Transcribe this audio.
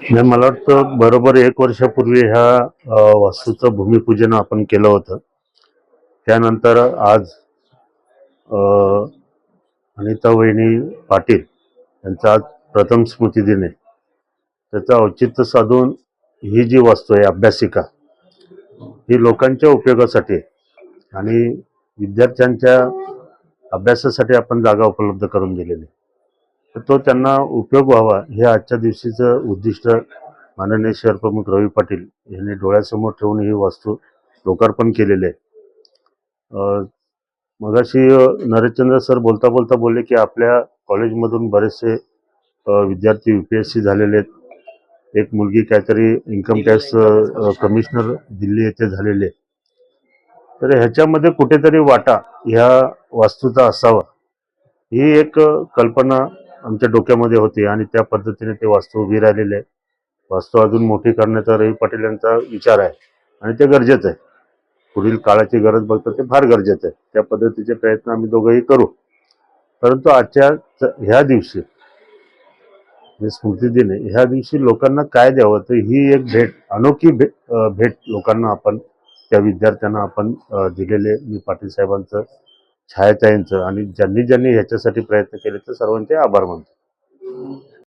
नाही मला वाटतं बरोबर एक वर्षापूर्वी ह्या वास्तूचं भूमिपूजन आपण केलं होतं. त्यानंतर आज अनिता वहिनी पाटील यांचा आज प्रथम स्मृती दिन आहे. त्याचं औचित्य साधून ही जी वास्तू आहे अभ्यासिका ही लोकांच्या उपयोगासाठी आणि विद्यार्थ्यांच्या अभ्यासासाठी आपण जागा उपलब्ध करून दिलेली तर तो त्यांना उपयोग व्हावा हे आजच्या दिवशीचं उद्दिष्ट माननीय शहर प्रमुख रवी पाटील यांनी डोळ्यासमोर ठेवून ही वास्तू लोकार्पण केलेली आहे. मगाशी नरेशचंद्र सर बोलता बोलता बोलले की आपल्या कॉलेजमधून बरेचसे विद्यार्थी यू पी एस सी झालेले आहेत. एक मुलगी काहीतरी इन्कम टॅक्स कमिशनर दिल्ली येथे झालेले आहे. तर ह्याच्यामध्ये कुठेतरी वाटा ह्या वास्तूचा असावा. ही एक कल्पना आमच्या डोक्यामध्ये होती आणि त्या पद्धतीने ते वास्तू उभी राहिलेली आहे वास्तू अजून मोठी करण्याचा रवी पाटील यांचा विचार आहे आणि ते गरजेचं आहे. पुढील काळाची गरज बघता ते फार गरजेचं आहे. त्या पद्धतीचे प्रयत्न आम्ही दोघंही करू. परंतु आजच्या ह्या दिवशी स्मृती दिने ह्या दिवशी लोकांना काय द्यावं तर ही एक भेट अनोखी भेट भेट लोकांना आपण त्या विद्यार्थ्यांना आपण दिलेले मी पाटील साहेबांचं छायाताईंचं आणि ज्यांनी ज्यांनी ह्याच्यासाठी प्रयत्न केले तर सर्वांचे आभार मानतो.